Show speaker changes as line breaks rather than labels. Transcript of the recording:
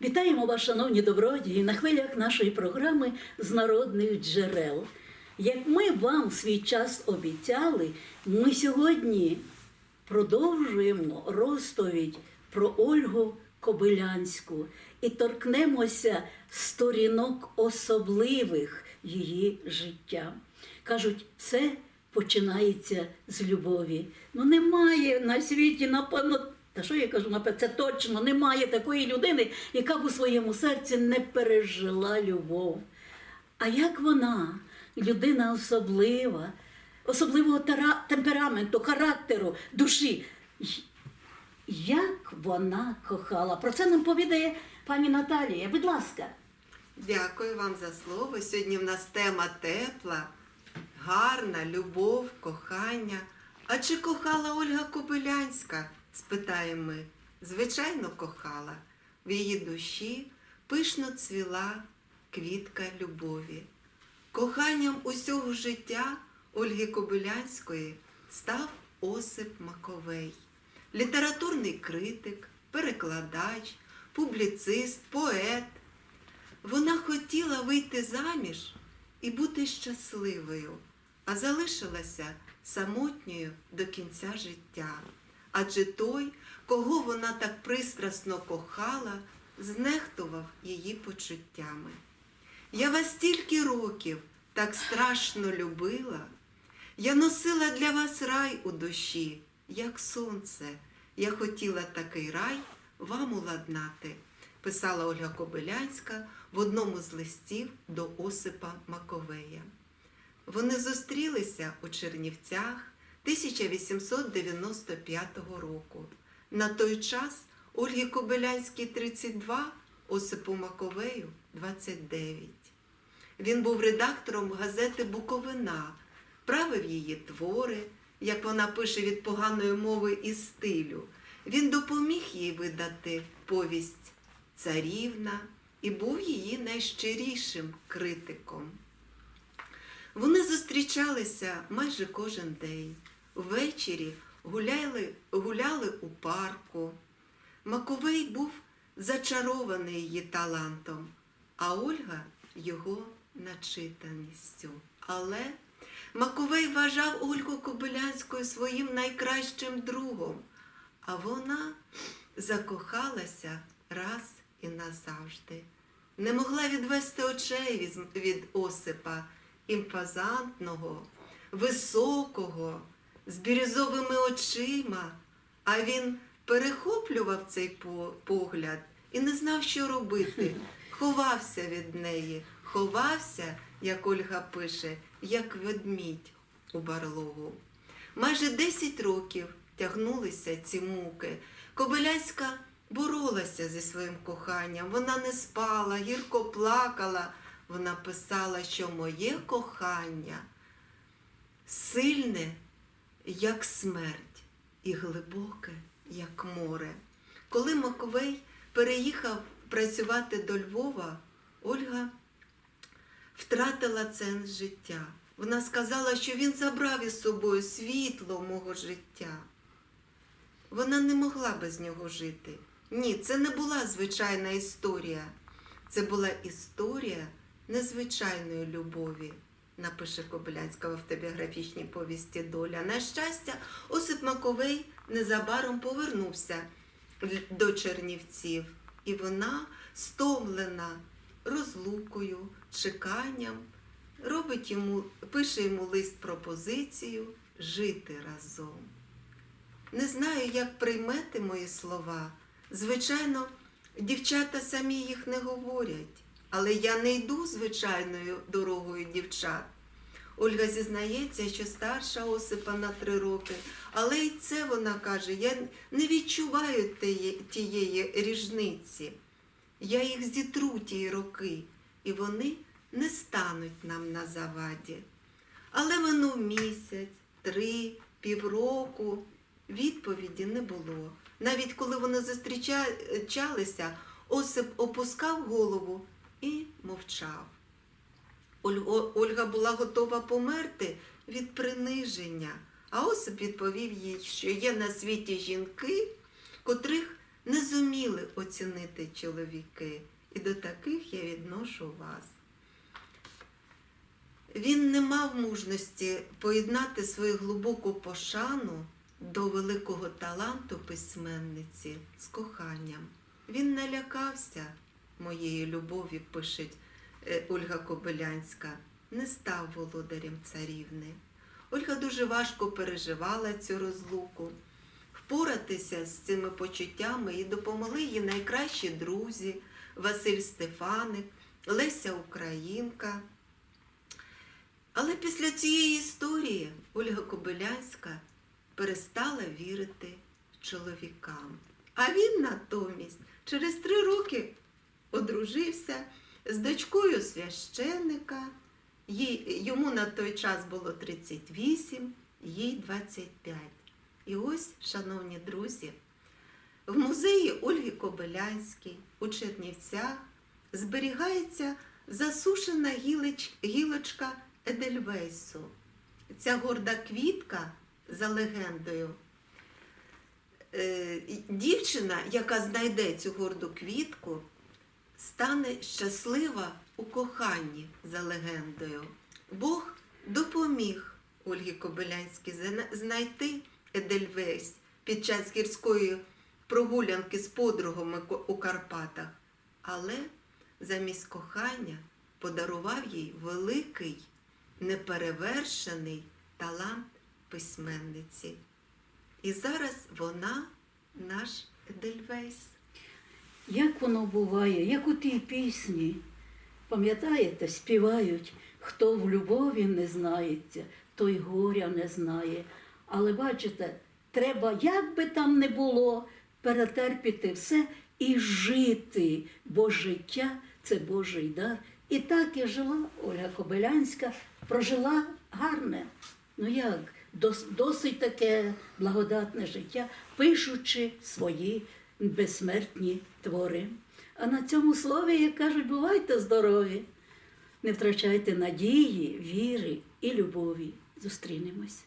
Вітаємо вас, шановні добродії, на хвилях нашої програми з народних джерел. Як ми вам свій час обіцяли, ми сьогодні продовжуємо розповідь про Ольгу Кобилянську і торкнемося сторінок особливих її життя. Кажуть, все починається з любові. Ну немає на світі, напевно, та що я кажу, це точно немає такої людини, яка б у своєму серці не пережила любов. А як вона, людина особлива, особливого темпераменту, характеру, душі, як вона кохала? Про це нам повідає пані Наталія. Будь ласка.
Дякую вам за слово. Сьогодні в нас тема тепла, гарна, любов, кохання. А чи кохала Ольга Кобилянська? спитаємо ми. Звичайно, кохала. В її душі пишно цвіла квітка любові. Коханням усього життя Ольги Кобилянської став Осип Маковей, літературний критик, перекладач, публіцист, поет. Вона хотіла вийти заміж і бути щасливою, а залишилася самотньою до кінця життя. Адже той, кого вона так пристрасно кохала, знехтував її почуттями. Я вас стільки років так страшно любила. Я носила для вас рай у душі, як сонце. Я хотіла такий рай вам уладнати, писала Ольга Кобилянська в одному з листів до Осипа Маковея. Вони зустрілися у Чернівцях 1895 року. На той час Ольгі Кобилянській 32, Осипу Маковею 29. Він був редактором газети Буковина, правив її твори, як вона пише від поганої мови і стилю. Він допоміг їй видати повість Царівна і був її найщирішим критиком. Вони зустрічалися майже кожен день. Ввечері гуляли, гуляли у парку. Маковей був зачарований її талантом, а Ольга його начитаністю. Але Маковей вважав Ольгу Кобилянською своїм найкращим другом, а вона закохалася раз і назавжди. Не могла відвести очей від, Осипа, імпозантного, високого, з бірюзовими очима, а він перехоплював цей погляд і не знав, що робити. Ховався від неї, ховався, як Ольга пише, як ведмідь у барлогу. Майже 10 років тягнулися ці муки. Кобиляцька боролася зі своїм коханням. Вона не спала, гірко плакала. Вона писала, що моє кохання сильне, як смерть, і глибоке, як море. Коли Маковей переїхав працювати до Львова, Ольга втратила сенс життя. Вона сказала, що він забрав із собою світло мого життя. Вона не могла без нього жити. Ні, це не була звичайна історія. Це була історія незвичайної любові, напише Кобилянська в автобіографічній повісті Доля. На щастя, Осип Маковей незабаром повернувся до Чернівців, і вона, стомлена розлукою, чеканням, робить йому, пише йому лист пропозицію жити разом. Не знаю, як приймете мої слова. Звичайно, дівчата самі їх не говорять, але я не йду звичайною дорогою дівчат. Ольга зізнається, що старша Осипа на три роки, але й це вона каже: я не відчуваю тієї, ріжниці. Я їх зітру ті роки, і вони не стануть нам на заваді. Але минув місяць, три, півроку, відповіді не було. Навіть коли вони зустрічалися, Осип опускав голову і мовчав. Ольга була готова померти від приниження, а Осип відповів їй, що є на світі жінки, котрих не зуміли оцінити чоловіки, і до таких я відношу вас. Він не мав мужності поєднати свою глибоку пошану до великого таланту письменниці з коханням. Він не лякався моєї любові, пише е, Ольга Кобилянська, не став володарем царівни. Ольга дуже важко переживала цю розлуку. Впоратися з цими почуттями і допомогли їй найкращі друзі Василь Стефаник, Леся Українка. Але після цієї історії Ольга Кобилянська перестала вірити чоловікам. А він натомість через три роки одружився з дочкою священника. Їй, йому на той час було 38, їй 25. І ось, шановні друзі, в музеї Ольги Кобилянській у Чернівцях зберігається засушена гілич, гілочка Едельвейсу. Ця горда квітка, за легендою, е, дівчина, яка знайде цю горду квітку, стане щаслива у коханні за легендою. Бог допоміг Ольгі Кобилянській знайти Едельвейс під час гірської прогулянки з подругами у Карпатах, але замість кохання подарував їй великий, неперевершений талант письменниці. І зараз вона наш Едельвейс.
Як воно буває, як у тій пісні. Пам'ятаєте, співають, хто в любові не знається, той горя не знає. Але бачите, треба, як би там не було, перетерпіти все і жити, бо життя це Божий дар. І так і жила Ольга Кобилянська, прожила гарне, ну як, досить таке благодатне життя, пишучи свої безсмертні твори. А на цьому слові, як кажуть, бувайте здорові, не втрачайте надії, віри і любові. Зустрінемось.